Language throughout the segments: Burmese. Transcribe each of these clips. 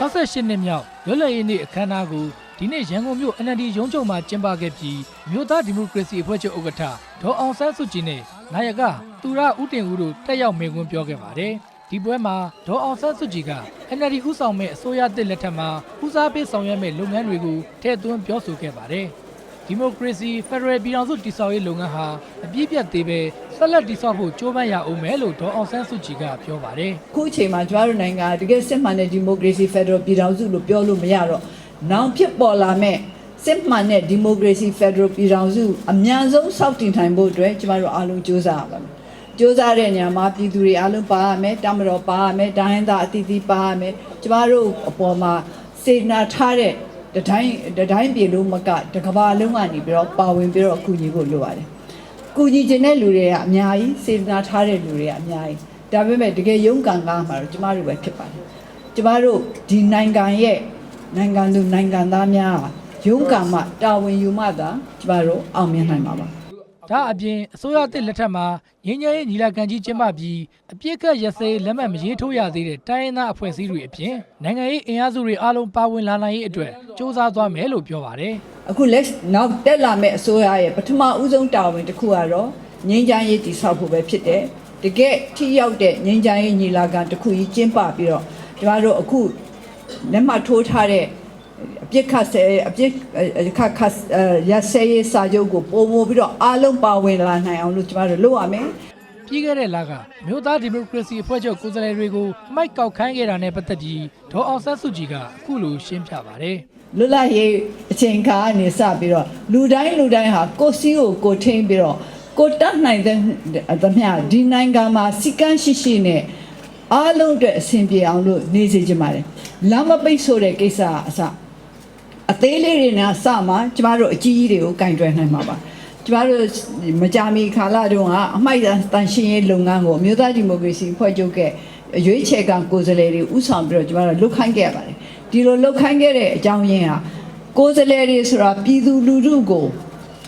68နှစ်မြောက်လွတ်လပ်ရေးနေ့အခမ်းအနားကိုဒီနေ့ရန်ကုန်မြို့ NLD ရုံးချုပ်မှာကျင်းပခဲ့ပြီးမြို့သားဒီမိုကရေစီအဖွဲ့ချုပ်ဥက္ကဋ္ဌဒေါ်အောင်ဆန်းစုကြည်နဲ့နာယကသူရဦးတင်ဦးတို့တက်ရောက်မေးခွန်းပြောခဲ့ပါတယ်။ဒီပွဲမှာဒေါ်အောင်ဆန်းစုကြည်က NLD ဥဆောင်မဲ့အစိုးရတစ်လက်ထက်မှာဦးစားပေးဆောင်ရွက်မဲ့လုပ်ငန်းတွေကိုထည့်သွင်းပြောဆိုခဲ့ပါတယ်။ဒီမိုကရေစီဖက်ဒရယ်ပြည်ထောင်စုတည်ဆောက်ရေးလုပ်ငန်းဟာအပြည့်ပြတ်သေးပဲ ဆက်လက်တည်ဆောက်ဖို့ကြိုးပမ်းရအောင်မယ်လို့ဒေါ်အောင်ဆန်းစုကြည်ကပြောပါတယ်ခုအချိန်မှာကျမတို့နိုင်ငံကတကယ်စစ်မှန်တဲ့ဒီမိုကရေစီဖက်ဒရယ်ပြည်ထောင်စုလို့ပြောလို့မရတော့နောင်ဖြစ်ပေါ်လာမဲ့စစ်မှန်တဲ့ဒီမိုကရေစီဖက်ဒရယ်ပြည်ထောင်စုအများဆုံးစောင့်တည်နိုင်ဖို့အတွက်ကျမတို့အားလုံးကြိုးစားရပါမယ်။ကြိုးစားတဲ့နေရာမှာပြည်သူတွေအားလုံးပါရမယ်၊တမတော်ပါရမယ်၊ဒိုင်းသားအသီးသီးပါရမယ်။ကျမတို့အပေါ်မှာစေနာထားတဲ့တတိုင်းတတိုင်းပြည်လုံးမကတကဘာလုံးကနေပြီးတော့ပါဝင်ပြီးတော့အကူအညီဖို့လိုပါတယ်။ ကူညီခြင်းတဲ့လူတွေကအများကြီးစေတနာထားတဲ့လူတွေကအများကြီးဒါပေမဲ့တကယ်ရုန်းကန်ကားမှာတော့ကျမတို့ပဲဖြစ်ပါတယ်ကျမတို့ဒီနိုင်ငံရဲ့နိုင်ငံသူနိုင်ငံသားများဟာရုန်းကန်မှတာဝန်ယူမှသာကျမတို့အောင်မြင်နိုင်မှာပါ။ ဒါအပြင်အစိုးရတစ်လက်ထက်မှာငင်းငယ်ရေးညီလာခံကြီးကျင်းပပြီးအပြစ်ခတ်ရစဲလက်မှတ်မရေးထိုးရသေးတဲ့တိုင်းရင်းသားအဖွဲ့အစည်းတွေအပြင်နိုင်ငံရေးအင်အားစုတွေအားလုံးပါဝင်လာနိုင်ရေးအတွက်စ조사သွားမယ်လို့ပြောပါတယ်အခုလက်နောက်တက်လာမဲ့အစိုးရရဲ့ပထမဦးဆုံးတာဝန်တစ်ခုကတော့ငြိမ်းချမ်းရေးတည်ဆောက်ဖို့ပဲဖြစ်တယ်တကယ်ထိရောက်တဲ့ငြိမ်းချမ်းရေးညီလာခံတစ်ခုကြီးကျင်းပပြီးတော့ကျမတို့အခုလက်မှတ်ထိုးထားတဲ့ အပြစ်ခတ်ဆဲအပြစ်ခတ်ခတ်ရဆဲရေးစာချုပ်ကိုပုံမို့ပြီးတော့အားလုံးပါဝင်လာနိုင်အောင်လို့ကျမတို့လုပ်ရမယ်။ပြီးခဲ့တဲ့လကမြို့သားဒီမိုကရေစီအဖွဲ့ချုပ်ကိုယ်စားလှယ်တွေကိုမိုက်ကောက်ခိုင်းခဲ့တာနဲ့ပတ်သက်ပြီးဒေါ်အောင်ဆန်းစုကြည်ကအခုလိုရှင်းပြပါတယ်။လွတ်လပ်ရေးအချိန်ခါကနေစပြီးတော့လူတိုင်းလူတိုင်းဟာကိုယ်စီကိုကိုယ်ထိန်းပြီးတော့ကိုယ်တတ်နိုင်တဲ့သမျှဒီနိုင်ငံမှာစီကန်းရှိရှိနဲ့အားလုံးအတွက်အဆင်ပြေအောင်လို့နေစေချင်ပါတယ်လမ်းမပိတ်ဆိုတဲ့ကိစ္စကအစ အသေးလေးတွေနဲ့အစမှာကျမတို့အကြီးကြီးတွေကိုကင်တွယ်နိုင်မှာပါကျမတို့မကြာမီခါလာတုန်းကအမိုက်တန်ရှင်းရေးလုပ်ငန်းကိုအမျိုးသားဒီမိုကရေစီဖွဲ့ချုပ်ကရွေးချယ်ကကိုယ်စားလှယ်တွေဥဆောင်ပြီးတော့ကျမတို့လုတ်ခိုင်းခဲ့ရပါတယ်ဒီလိုလုတ်ခိုင်းခဲ့တဲ့အကြောင်းရင်းဟာကိုယ်စားလှယ်တွေဆိုတာပြည်သူလူထုကို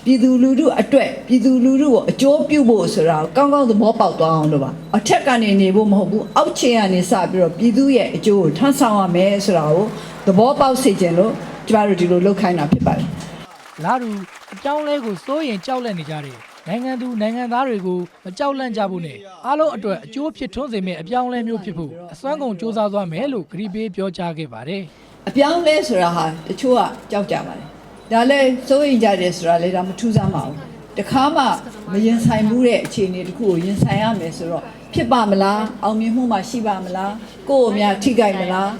ပြည်သူလူထုအတွက်ပြည်သူလူထုကိုအကျိုးပြုဖို့ဆိုတာကိုကောင်းကောင်းသဘောပေါက်သွားအောင်လို့ပါအထက်ကနေနေဖို့မဟုတ်ဘူးအောက်ခြေကနေစပြီးတော့ပြည်သူရဲ့အကျိုးကိုထမ်းဆောင်ရမယ်ဆိုတာကိုသဘောပေါက်စေချင်လို့ ကျမတို့ဒီလိုလုတ်ခိုင်းတာဖြစ်ပါတယ်လာတူအကြောင်းလဲကိုစိုးရင်ကြောက်လန့်နေကြတယ်နိုင်ငံသူနိုင်ငံသားတွေကိုမကြောက်လန့်ကြဖို့နဲ့အားလုံးအတွက်အကျိုးဖြစ်ထွန်းစေမယ့်အပြောင်းအလဲမျိုးဖြစ်ဖို့အစွမ်းကုန်စူးစမ်းသွားမယ်လို့ဂရီပေးပြောကြားခဲ့ပါတယ်အပြောင်းလဲဆိုတာဟာတချို့ကကြောက်ကြပါတယ်ဒါလည်းစိုးရင်ကြတယ်ဆိုတာလည်းဒါမထူးဆန်းပါဘူးတခါမှမရင်ဆိုင်မှုတဲ့အခြေအနေတစ်ခုကိုရင်ဆိုင်ရမယ်ဆိုတော့ဖြစ်ပါမလားအောင်မြင်မှုမှရှိပါမလားကိုယ့်ကိုများထိခိုက်မလား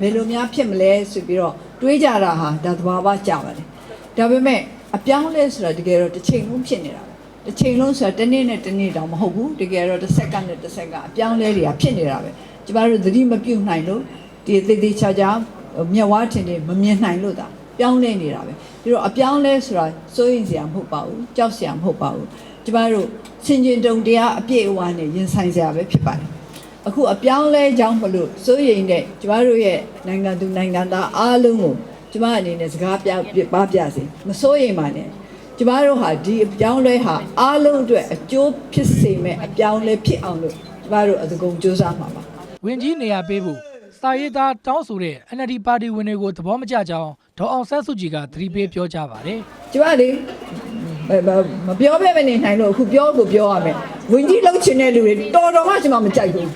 ဘယ်လိုများဖြစ်မလဲဆိုပြီးတော့တွေးကြတာဟာဒါသဘာဝကြပါတယ်ဒါပေမဲ့အပြောင်းလဲဆိုတာတကယ်တော့တစ်ချိန်လုံးဖြစ်နေတာပဲတစ်ချိန်လုံးဆိုတာတစ်နေ့နဲ့တစ်နေ့တောင်မဟုတ်ဘူးတကယ်တော့တစ်စက္ကန့်နဲ့တစ်စက္ကန့်အပြောင်းလဲတွေကဖြစ်နေတာပဲကျမတို့သတိမပြုတ်နိုင်လို့ဒီသေးသေးချာချာမျက်ဝါးထင်ထင်မမြင်နိုင်လို့ဒါပြောင်းလဲနေတာပဲပြီးတော့အပြောင်းလဲဆိုတာစိုးရင်စရာမဟုတ်ပါဘူးကြောက်စရာမဟုတ်ပါဘူးကျမတို့စင်ကျင်တုံတရားအပြည့်အဝနဲ့ရင်ဆိုင်စရာပဲဖြစ်ပါတယ် အခုအပြောင်းလဲကြောင်းမလို့စိုးရိမ်တဲ့ကျမတို့ရဲ့နိုင်ငံသူနိုင်ငံသားအားလုံးကိုကျမအနေနဲ့စကားပြပြပါပြစေမစိုးရိမ်ပါနဲ့ကျမတို့ဟာဒီအပြောင်းလဲဟာအားလုံးအတွက်အကျိုးဖြစ်စေမဲ့အပြောင်းလဲဖြစ်အောင်လို့ကျမတို့အစကုန်စူးစမ်းမှာပါဝင်ကြီးနေရာပေးဖို့စာရေးသားတောင်းဆိုတဲ့ NLD ပါတီဝင်တွေကိုသဘောမကျကြောင်းဒေါ်အောင်ဆန်းစုကြည်ကသတိပေးပြောကြားပါတယ်ကျမလေမမမပြောပဲမနေနိုင်လို့အခုပြောကိုပြောရမယ်ဝင်ကြီးလှုပ်ချင်တဲ့လူတွေတော်တော်မှကျမမကြိုက်ဘူး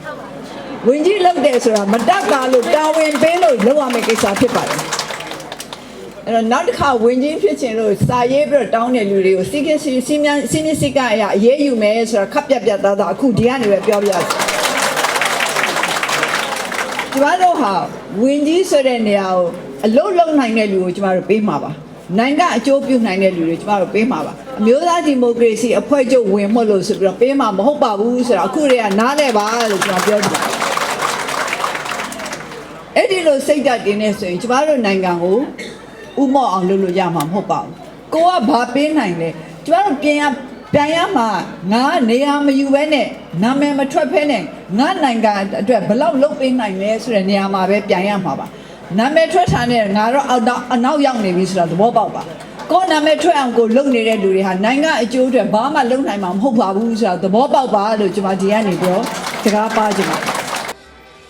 ဝင်ကြီးလှုပ်တယ်ဆိုတာမတတ်တာလို့တာဝန်ပေးလို့လုပ်ရမယ့်ကိစ္စဖြစ်ပါတယ်အဲ့တော့နောက်တစ်ခါဝင်ကြီးဖြစ်ချင်လို့စာရေးပြီးတော့တောင်းတဲ့လူတွေကိုစီကစီစီမံစီမံစိကအရာအရေးယူမယ်ဆိုတာခပ်ပြတ်ပြတ်သားသားအခုဒီကနေပဲပြောပြရစီကျမတို့ဟာဝင်ကြီးဆိုတဲ့နေရာကိုအလုံးလုံးနိုင်တဲ့လူကိုကျမတို့ပေးမှာပါနိုင်ငံအကျိုးပြုနိုင်တဲ့လူတွေကျမတို့ပေးမှာပါအမျိုးသားဒီမိုကရေစီအဖွဲ့ချုပ်ဝင်မှုလို့ဆိုပြီးတော့ပေးမှာမဟုတ်ပါဘူးဆိုတော့အခုတည်းကနားလဲပါလို့ကျွန်တော်ပြောချင်ပါတယ် အဲ့ဒီလိုစိတ်ဓာတ်တင်နေဆိုရင်ကျမတို့နိုင်ငံကိုဥမော့အောင်လုပ်လို့ရမှာမဟုတ်ပါဘူးကိုကဘာပေးနိုင်လဲကျမတို့ပြင်ရပြန်ရမှာငါနေရာမယူဘဲနဲ့နာမည်မထွက်ဖဲနဲ့ငါနိုင်ငံအတွက်ဘယ်လောက်လုပ်ပေးနိုင်လဲဆိုတဲ့နေရာမှာပဲပြန်ရမှာပါနာမည်ထွက်ထားတဲ့ငါတော့အောက်တော့အနောက်ရောက်နေပြီဆိုတာသဘောပေါက်ပါကိုယ်နာမည်ထွက်အောင်ကိုလုပ်နေတဲ့လူတွေဟာနိုင်ငံအကျိုးအတွက်ဘာမှလုပ်နိုင်မှာမဟုတ်ပါဘူးဆိုတာသဘောပေါက်ပါလို့ကျွန်မဒီကနေပြောစကားပါချင်ပါတယ်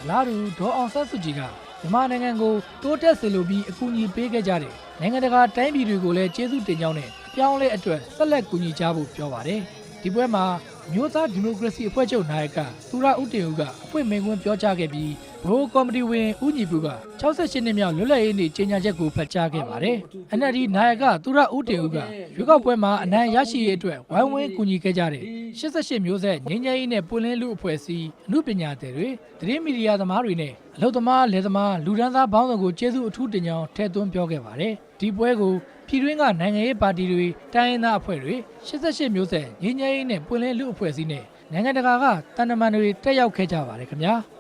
လာတူဒေါ်အောင်ဆန်းစုကြည်ကမြန်မာနိုင်ငံကိုတိုးတက်စေလိုပြီးအကူအညီပေးခဲ့ကြတဲ့နိုင်ငံတကာတိုင်းပြည်တွေကိုလည်းကျေးဇူးတင်ကြောင်းနဲ့အပြောင်းအလဲအတွက်ဆက်လက်ကူညီကြဖို့ပြောပါတယ်ဒီပွဲမှာမျိုးသားဒီမိုကရေစီအဖွဲ့ချုပ်နာယကသူရဦးတင်ဦးကအဖွင့်မိန့်ခွန်းပြောကြားခဲ့ပြီး ဘိုးကော်မတီဝင်ဦးညီပူက68နှစ်မြောက်လွတ်လပ်ရေးနေ့ကြေညာချက်ကိုဖတ်ကြားခဲ့ပါတယ်။ NLD နာယကသူရဦးတင်ဦးကရွေးကောက်ပွဲမှာအနိုင်ရရှိရေးအတွက်ဝိုင်းဝန်းကူညီခဲ့ကြတဲ့88မျိုးဆက်ငင်းငယ်ရေးနဲ့ပွင့်လင်းလူအဖွဲ့အစည်းအမှုပညာသည်တွေသတင်းမီဒီယာသမားတွေနဲ့အလုပ်သမားလယ်သမားလူဒန်းစားဘောင်းဆောင်ကိုကျေးဇူးအထူးတင်ကြောင်းထည့်သွင်းပြောခဲ့ပါတယ်။ဒီပွဲကိုပြည်တွင်းကနိုင်ငံရေးပါတီတွေတိုင်းရင်းသားအဖွဲ့တွေ88မျိုးဆက်ငင်းငယ်ရေးနဲ့ပွင့်လင်းလူအဖွဲ့အစည်းနဲ့နိုင်ငံတကာကတန်တမန်တွေတက်ရောက်ခဲ့ကြပါတယ်ခင်ဗျာ။